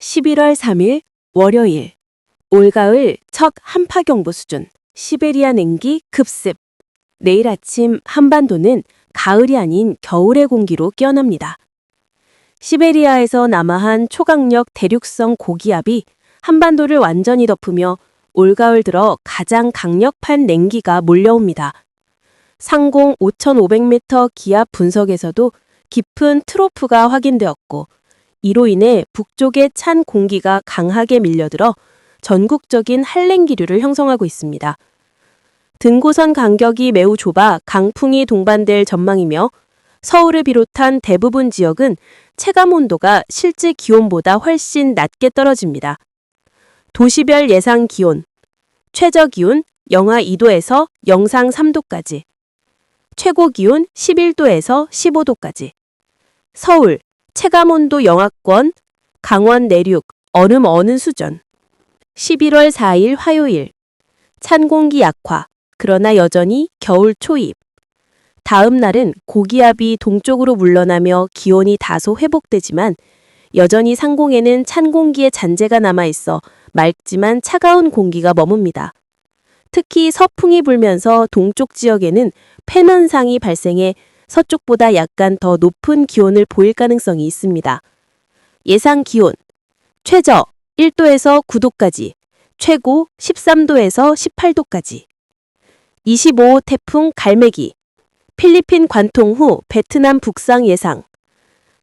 11월 3일 월요일 올가을 첫 한파경보 수준 시베리아 냉기 급습 내일 아침 한반도는 가을이 아닌 겨울의 공기로 깨어납니다. 시베리아에서 남하한 초강력 대륙성 고기압이 한반도를 완전히 덮으며 올가을 들어 가장 강력한 냉기가 몰려옵니다. 상공 5,500m 기압 분석에서도 깊은 트로프가 확인되었고 이로 인해 북쪽의 찬 공기가 강하게 밀려들어 전국적인 한랭기류를 형성하고 있습니다. 등고선 간격이 매우 좁아 강풍이 동반될 전망이며 서울을 비롯한 대부분 지역은 체감 온도가 실제 기온보다 훨씬 낮게 떨어집니다. 도시별 예상 기온 최저 기온 영하 2도에서 영상 3도까지 최고 기온 11도에서 15도까지 서울 체감온도 영하권, 강원 내륙, 얼음 어는 수준. 11월 4일 화요일. 찬 공기 약화, 그러나 여전히 겨울 초입. 다음 날은 고기압이 동쪽으로 물러나며 기온이 다소 회복되지만 여전히 상공에는 찬 공기의 잔재가 남아 있어 맑지만 차가운 공기가 머뭅니다. 특히 서풍이 불면서 동쪽 지역에는 폐면상이 발생해 서쪽보다 약간 더 높은 기온을 보일 가능성이 있습니다. 예상 기온 최저 1도에서 9도까지, 최고 13도에서 18도까지. 25호 태풍 갈매기 필리핀 관통 후 베트남 북상 예상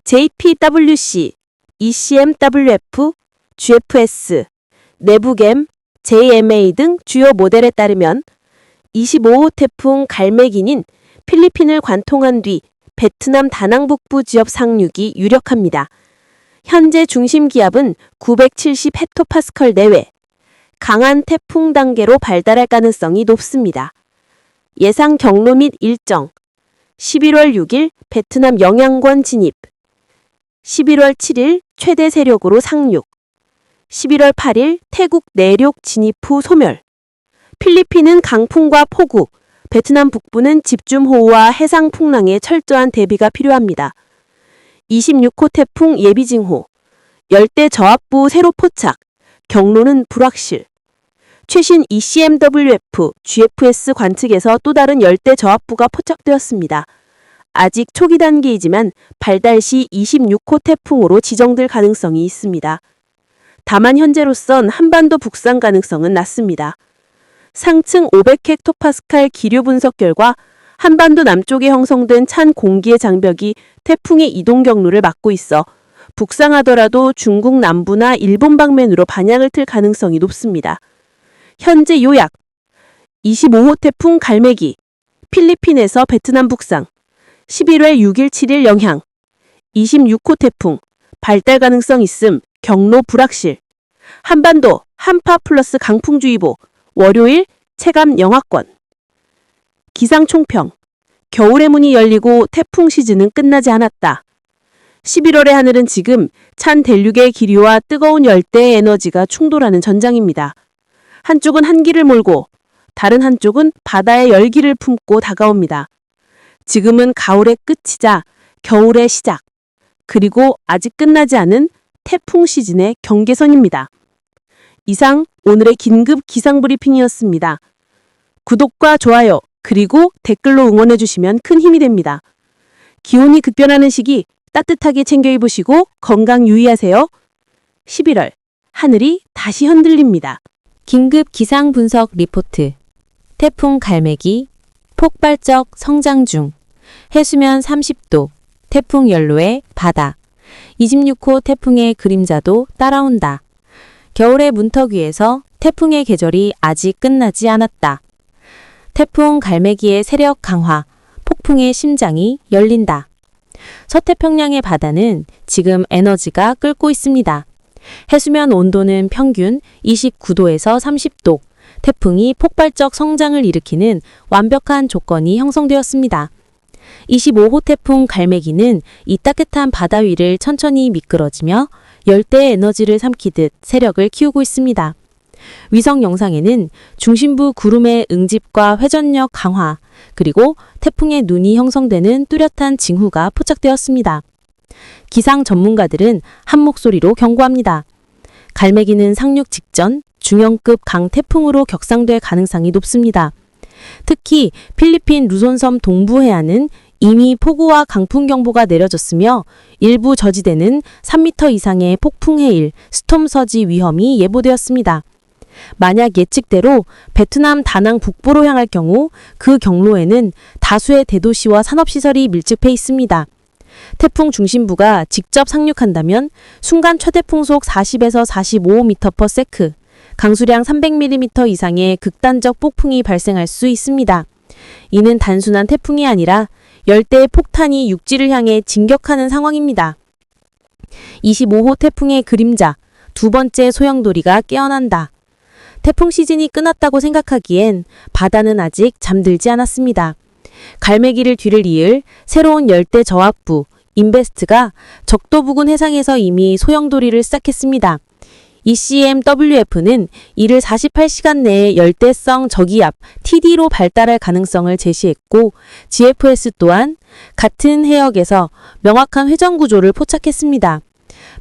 JPWC, ECMWF, GFS, 내부겜, JMA 등 주요 모델에 따르면 25호 태풍 갈매기는 필리핀을 관통한 뒤 베트남 다낭 북부 지역 상륙이 유력합니다. 현재 중심 기압은 970 헥토파스컬 내외, 강한 태풍 단계로 발달할 가능성이 높습니다. 예상 경로 및 일정 11월 6일 베트남 영향권 진입 11월 7일 최대 세력으로 상륙 11월 8일 태국 내륙 진입 후 소멸 필리핀은 강풍과 폭우, 베트남 북부는 집중호우와 해상 풍랑에 철저한 대비가 필요합니다. 26호 태풍 예비징호, 열대 저압부 세로 포착, 경로는 불확실. 최신 ECMWF, GFS 관측에서 또 다른 열대 저압부가 포착되었습니다. 아직 초기 단계이지만 발달 시 26호 태풍으로 지정될 가능성이 있습니다. 다만 현재로선 한반도 북상 가능성은 낮습니다. 상층 500헥토파스칼 기류 분석 결과 한반도 남쪽에 형성된 찬 공기의 장벽이 태풍의 이동 경로를 막고 있어 북상하더라도 중국 남부나 일본 방면으로 반향을 틀 가능성이 높습니다. 현재 요약 25호 태풍 갈매기 필리핀에서 베트남 북상 11월 6일 7일 영향 26호 태풍 발달 가능성 있음 경로 불확실 한반도 한파 플러스 강풍주의보 월요일 체감 영하권. 기상총평. 겨울의 문이 열리고 태풍 시즌은 끝나지 않았다. 11월의 하늘은 지금 찬 대륙의 기류와 뜨거운 열대의 에너지가 충돌하는 전장입니다. 한쪽은 한기를 몰고 다른 한쪽은 바다의 열기를 품고 다가옵니다. 지금은 가을의 끝이자 겨울의 시작, 그리고 아직 끝나지 않은 태풍 시즌의 경계선입니다. 이상 오늘의 긴급 기상 브리핑이었습니다. 구독과 좋아요, 그리고 댓글로 응원해 주시면 큰 힘이 됩니다. 기온이 급변하는 시기 따뜻하게 챙겨 입으시고 건강 유의하세요. 11월, 하늘이 다시 흔들립니다. 긴급 기상 분석 리포트. 태풍 갈매기, 폭발적 성장 중, 해수면 30도, 태풍 연로의 바다, 26호 태풍의 그림자도 따라온다. 겨울의 문턱 위에서 태풍의 계절이 아직 끝나지 않았다. 태풍 갈매기의 세력 강화, 폭풍의 심장이 열린다. 서태평양의 바다는 지금 에너지가 끓고 있습니다. 해수면 온도는 평균 29도에서 30도, 태풍이 폭발적 성장을 일으키는 완벽한 조건이 형성되었습니다. 25호 태풍 갈매기는 이 따뜻한 바다 위를 천천히 미끄러지며 열대 에너지를 삼키듯 세력을 키우고 있습니다. 위성 영상에는 중심부 구름의 응집과 회전력 강화, 그리고 태풍의 눈이 형성되는 뚜렷한 징후가 포착되었습니다. 기상 전문가들은 한 목소리로 경고합니다. 갈매기는 상륙 직전 중형급 강태풍으로 격상될 가능성이 높습니다. 특히 필리핀 루손섬 동부 해안은 이미 폭우와 강풍 경보가 내려졌으며 일부 저지대는 3m 이상의 폭풍 해일, 스톰 서지 위험이 예보되었습니다. 만약 예측대로 베트남 다낭 북부로 향할 경우 그 경로에는 다수의 대도시와 산업시설이 밀집해 있습니다. 태풍 중심부가 직접 상륙한다면 순간 최대 풍속 40에서 45m/s, 강수량 300mm 이상의 극단적 폭풍이 발생할 수 있습니다. 이는 단순한 태풍이 아니라 열대의 폭탄이 육지를 향해 진격하는 상황입니다. 25호 태풍의 그림자, 두 번째 소용돌이가 깨어난다. 태풍 시즌이 끝났다고 생각하기엔 바다는 아직 잠들지 않았습니다. 갈매기를 뒤를 이을 새로운 열대 저압부 인베스트가 적도 부근 해상에서 이미 소형돌이를 시작했습니다. ECMWF는 이를 48시간 내에 열대성 저기압 TD로 발달할 가능성을 제시했고 GFS 또한 같은 해역에서 명확한 회전 구조를 포착했습니다.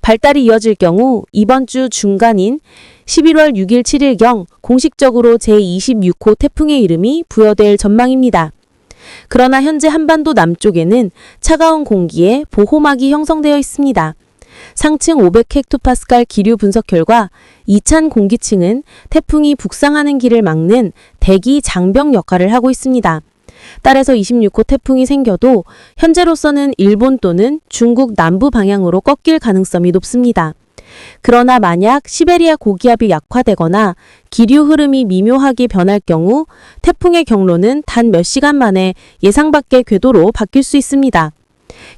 발달이 이어질 경우 이번 주 중간인 11월 6일 7일경 공식적으로 제26호 태풍의 이름이 부여될 전망입니다. 그러나 현재 한반도 남쪽에는 차가운 공기에 보호막이 형성되어 있습니다. 상층 500헥토파스칼 기류 분석 결과 이찬 공기층은 태풍이 북상하는 길을 막는 대기 장벽 역할을 하고 있습니다. 따라서 26호 태풍이 생겨도 현재로서는 일본 또는 중국 남부 방향으로 꺾일 가능성이 높습니다. 그러나 만약 시베리아 고기압이 약화되거나 기류 흐름이 미묘하게 변할 경우 태풍의 경로는 단 몇 시간 만에 예상 밖의 궤도로 바뀔 수 있습니다.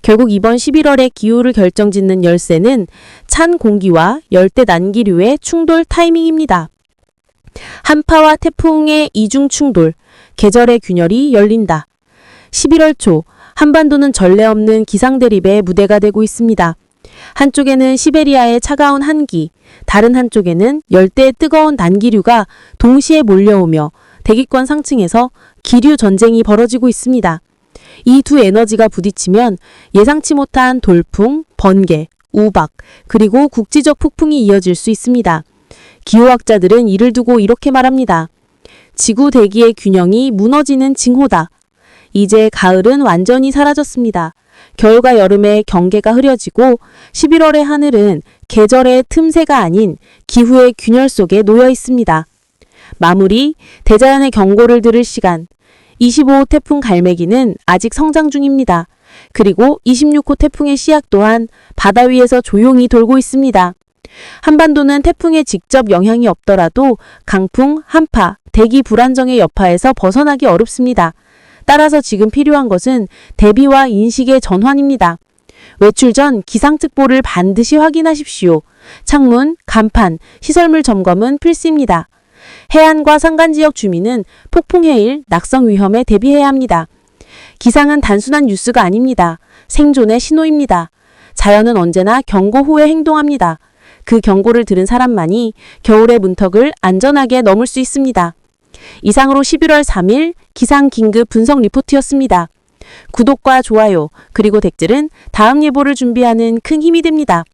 결국 이번 11월에 기후를 결정짓는 열쇠는 찬 공기와 열대 난기류의 충돌 타이밍입니다. 한파와 태풍의 이중 충돌, 계절의 균열이 열린다. 11월 초 한반도는 전례 없는 기상 대립의 무대가 되고 있습니다. 한쪽에는 시베리아의 차가운 한기, 다른 한쪽에는 열대의 뜨거운 난기류가 동시에 몰려오며 대기권 상층에서 기류 전쟁이 벌어지고 있습니다. 이 두 에너지가 부딪히면 예상치 못한 돌풍, 번개, 우박, 그리고 국지적 폭풍이 이어질 수 있습니다. 기후학자들은 이를 두고 이렇게 말합니다. 지구 대기의 균형이 무너지는 징후다. 이제 가을은 완전히 사라졌습니다. 겨울과 여름의 경계가 흐려지고 11월의 하늘은 계절의 틈새가 아닌 기후의 균열 속에 놓여 있습니다. 마무리, 대자연의 경고를 들을 시간. 25호 태풍 갈매기는 아직 성장 중입니다. 그리고 26호 태풍의 씨앗 또한 바다 위에서 조용히 돌고 있습니다. 한반도는 태풍의 직접 영향이 없더라도 강풍, 한파, 대기 불안정의 여파에서 벗어나기 어렵습니다. 따라서 지금 필요한 것은 대비와 인식의 전환입니다. 외출 전 기상특보를 반드시 확인하십시오. 창문, 간판, 시설물 점검은 필수입니다. 해안과 산간 지역 주민은 폭풍 해일, 낙성 위험에 대비해야 합니다. 기상은 단순한 뉴스가 아닙니다. 생존의 신호입니다. 자연은 언제나 경고 후에 행동합니다. 그 경고를 들은 사람만이 겨울의 문턱을 안전하게 넘을 수 있습니다. 이상으로 11월 3일 기상 긴급 분석 리포트였습니다. 구독과 좋아요, 그리고 댓글은 다음 예보를 준비하는 큰 힘이 됩니다.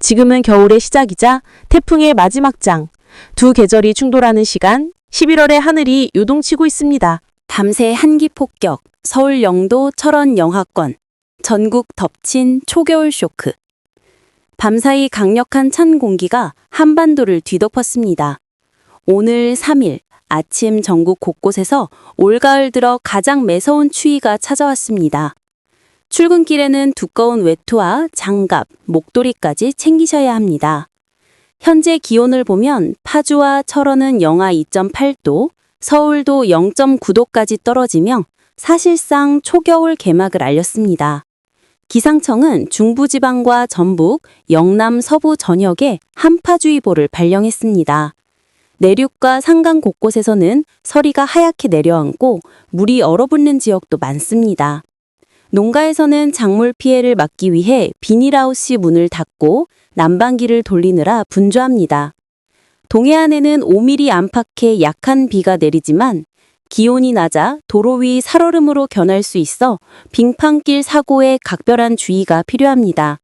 지금은 겨울의 시작이자 태풍의 마지막 장, 두 계절이 충돌하는 시간, 11월의 하늘이 요동치고 있습니다. 밤새 한기 폭격, 서울 영도 철원 영하권, 전국 덮친 초겨울 쇼크. 밤사이 강력한 찬 공기가 한반도를 뒤덮었습니다. 오늘 3일 아침 전국 곳곳에서 올가을 들어 가장 매서운 추위가 찾아왔습니다. 출근길에는 두꺼운 외투와 장갑, 목도리까지 챙기셔야 합니다. 현재 기온을 보면 파주와 철원은 영하 2.8도, 서울도 0.9도까지 떨어지며 사실상 초겨울 개막을 알렸습니다. 기상청은 중부지방과 전북, 영남, 서부 전역에 한파주의보를 발령했습니다. 내륙과 산간 곳곳에서는 서리가 하얗게 내려앉고 물이 얼어붙는 지역도 많습니다. 농가에서는 작물 피해를 막기 위해 비닐하우스 문을 닫고 난방기를 돌리느라 분주합니다. 동해안에는 5mm 안팎의 약한 비가 내리지만 기온이 낮아 도로 위 살얼음으로 견할 수 있어 빙판길 사고에 각별한 주의가 필요합니다.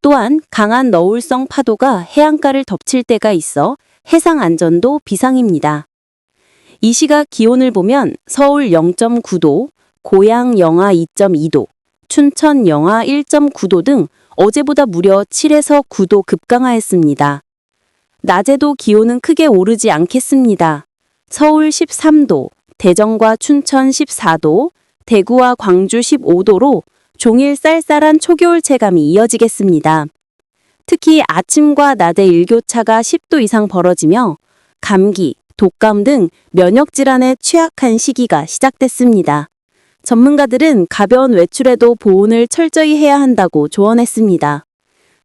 또한 강한 너울성 파도가 해안가를 덮칠 때가 있어 해상 안전도 비상입니다. 이 시각 기온을 보면 서울 0.9도, 고양 영하 2.2도, 춘천 영하 1.9도 등 어제보다 무려 7에서 9도 급강하였습니다. 낮에도 기온은 크게 오르지 않겠습니다. 서울 13도, 대전과 춘천 14도, 대구와 광주 15도로 종일 쌀쌀한 초겨울 체감이 이어지겠습니다. 특히 아침과 낮의 일교차가 10도 이상 벌어지며 감기, 독감 등 면역 질환에 취약한 시기가 시작됐습니다. 전문가들은 가벼운 외출에도 보온을 철저히 해야 한다고 조언했습니다.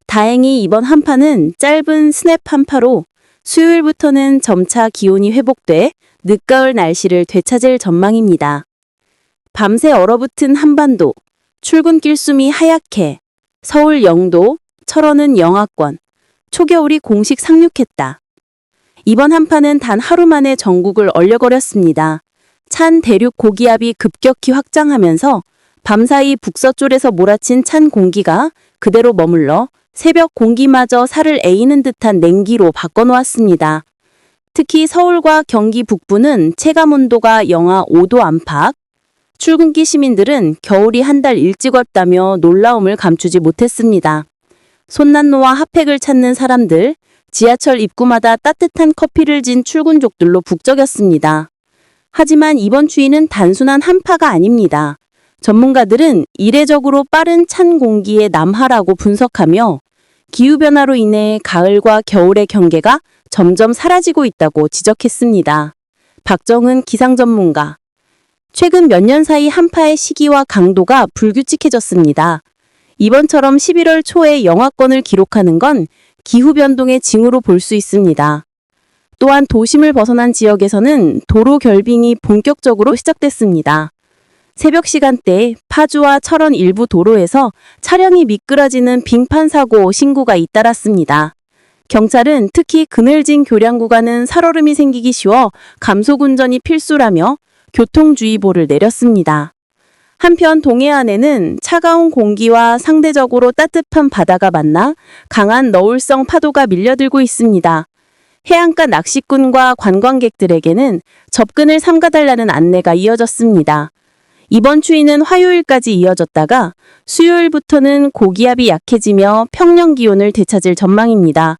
다행히 이번 한파는 짧은 스냅 한파로 수요일부터는 점차 기온이 회복돼 늦가을 날씨를 되찾을 전망입니다. 밤새 얼어붙은 한반도, 출근길 숨이 하얗게, 서울 영도, 철원은 영하권, 초겨울이 공식 상륙했다. 이번 한파는 단 하루 만에 전국을 얼려거렸습니다. 찬 대륙 고기압이 급격히 확장하면서 밤사이 북서쪽에서 몰아친 찬 공기가 그대로 머물러 새벽 공기마저 살을 에이는 듯한 냉기로 바꿔놓았습니다. 특히 서울과 경기 북부는 체감 온도가 영하 5도 안팎, 출근길 시민들은 겨울이 한 달 일찍 왔다며 놀라움을 감추지 못했습니다. 손난로와 핫팩을 찾는 사람들, 지하철 입구마다 따뜻한 커피를 진 출근족들로 북적였습니다. 하지만 이번 추위는 단순한 한파가 아닙니다. 전문가들은 이례적으로 빠른 찬 공기의 남하라고 분석하며 기후변화로 인해 가을과 겨울의 경계가 점점 사라지고 있다고 지적했습니다. 박정은 기상 전문가. 최근 몇 년 사이 한파의 시기와 강도가 불규칙해졌습니다. 이번처럼 11월 초에 영하권을 기록하는 건 기후변동의 징후로 볼 수 있습니다. 또한 도심을 벗어난 지역에서는 도로 결빙이 본격적으로 시작됐습니다. 새벽 시간대 파주와 철원 일부 도로에서 차량이 미끄러지는 빙판 사고 신고가 잇따랐습니다. 경찰은 특히 그늘진 교량 구간은 살얼음이 생기기 쉬워 감속 운전이 필수라며 교통주의보를 내렸습니다. 한편 동해안에는 차가운 공기와 상대적으로 따뜻한 바다가 만나 강한 너울성 파도가 밀려들고 있습니다. 해안가 낚시꾼과 관광객들에게는 접근을 삼가달라는 안내가 이어졌습니다. 이번 추위는 화요일까지 이어졌다가 수요일부터는 고기압이 약해지며 평년 기온을 되찾을 전망입니다.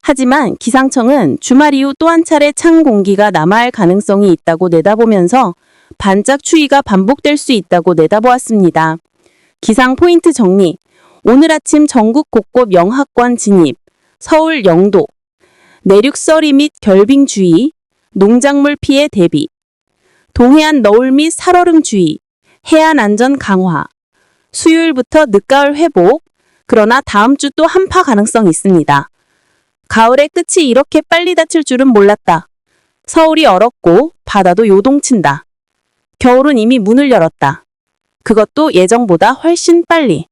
하지만 기상청은 주말 이후 또 한 차례 찬 공기가 남아할 가능성이 있다고 내다보면서 반짝 추위가 반복될 수 있다고 내다보았습니다. 기상 포인트 정리. 오늘 아침 전국 곳곳 영하권 진입, 서울 영도, 내륙 서리 및 결빙 주의, 농작물 피해 대비, 동해안 너울 및 살얼음 주의, 해안 안전 강화, 수요일부터 늦가을 회복, 그러나 다음 주 또 한파 가능성 있습니다. 가을의 끝이 이렇게 빨리 닥칠 줄은 몰랐다. 서울이 얼었고 바다도 요동친다. 겨울은 이미 문을 열었다. 그것도 예정보다 훨씬 빨리.